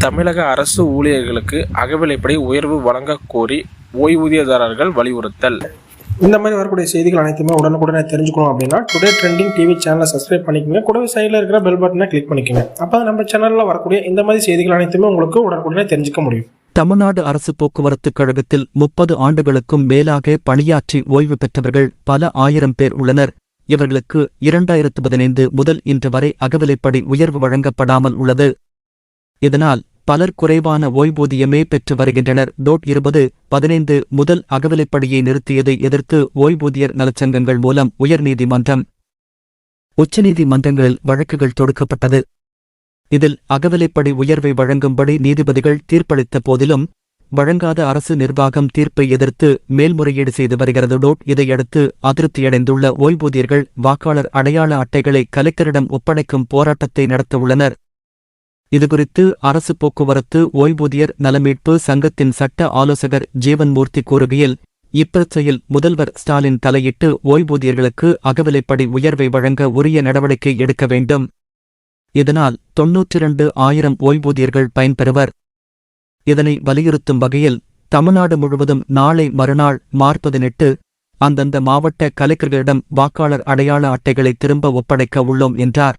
தமிழக அரசு ஊழியர்களுக்கு அகவிலைப்படி உயர்வு வழங்கக் கோரி ஓய்வூதியதாரர்கள் வலியுறுத்தல். இந்த மாதிரி வரக்கூடிய செய்திகள் அனைத்துமே உடனுக்குடனே தெரிஞ்சுக்கணும் அப்படின்னா டுடே ட்ரெண்டிங் டிவி சேனலை சப்ஸ்கிரைப் பண்ணிக்கோங்க. கூடவே சைடில் இருக்கிற பெல் பட்டனை கிளிக் பண்ணிக்கோங்க. அப்போ நம்ம சேனலில் வரக்கூடிய இந்த மாதிரி செய்திகள் அனைத்துமே உங்களுக்கு உடனுக்குடனே தெரிஞ்சுக்க முடியும். தமிழ்நாடு அரசு போக்குவரத்துக் கழகத்தில் முப்பது ஆண்டுகளுக்கும் மேலாக பணியாற்றி ஓய்வு பெற்றவர்கள் பல ஆயிரம் பேர் உள்ளனர். இவர்களுக்கு இரண்டாயிரத்து பதினைந்து முதல் இன்று வரை அகவிலைப்படி உயர்வு வழங்கப்படாமல் உள்ளது. இதனால் பலர் குறைவான ஓய்வூதியமே பெற்று வருகின்றனர். டோட் இருபது பதினைந்து முதல் அகவிலைப்படியை நிறுத்தியதை எதிர்த்து ஓய்வூதியர் நலச்சங்கங்கள் மூலம் உயர்நீதிமன்றம் உச்சநீதிமன்றங்களில் வழக்குகள் தொடுக்கப்பட்டது. இதில் அகவிலைப்படி உயர்வை வழங்கும்படி நீதிபதிகள் தீர்ப்பளித்த போதிலும் வழங்காத அரசு நிர்வாகம் தீர்ப்பை எதிர்த்து மேல்முறையீடு செய்து வருகிறது. டோட் இதையடுத்து அதிருப்தியடைந்துள்ள ஓய்வூதியர்கள் வாக்காளர் அடையாள அட்டைகளை கலெக்டரிடம் ஒப்படைக்கும் போராட்டத்தை நடத்தவுள்ளனர். இதுகுறித்து அரசு போக்குவரத்து ஓய்வூதியர் நலமீட்பு சங்கத்தின் சட்ட ஆலோசகர் ஜீவன்மூர்த்தி கூறுகையில் இப்பிரச்சையில் முதல்வர் ஸ்டாலின் தலையிட்டு ஓய்வூதியர்களுக்கு அகவிலைப்படி உயர்வை வழங்க உரிய நடவடிக்கை எடுக்க வேண்டும். இதனால் தொன்னூற்றிரண்டு ஆயிரம் ஓய்வூதியர்கள் பயன்பெறுவர். இதனை வலியுறுத்தும் வகையில் தமிழ்நாடு முழுவதும் நாளை மறுநாள் மார்ச் பதினெட்டு அந்தந்த மாவட்ட கலெக்டர்களிடம் வாக்காளர் அடையாள அட்டைகளை திரும்ப ஒப்படைக்க உள்ளோம் என்றார்.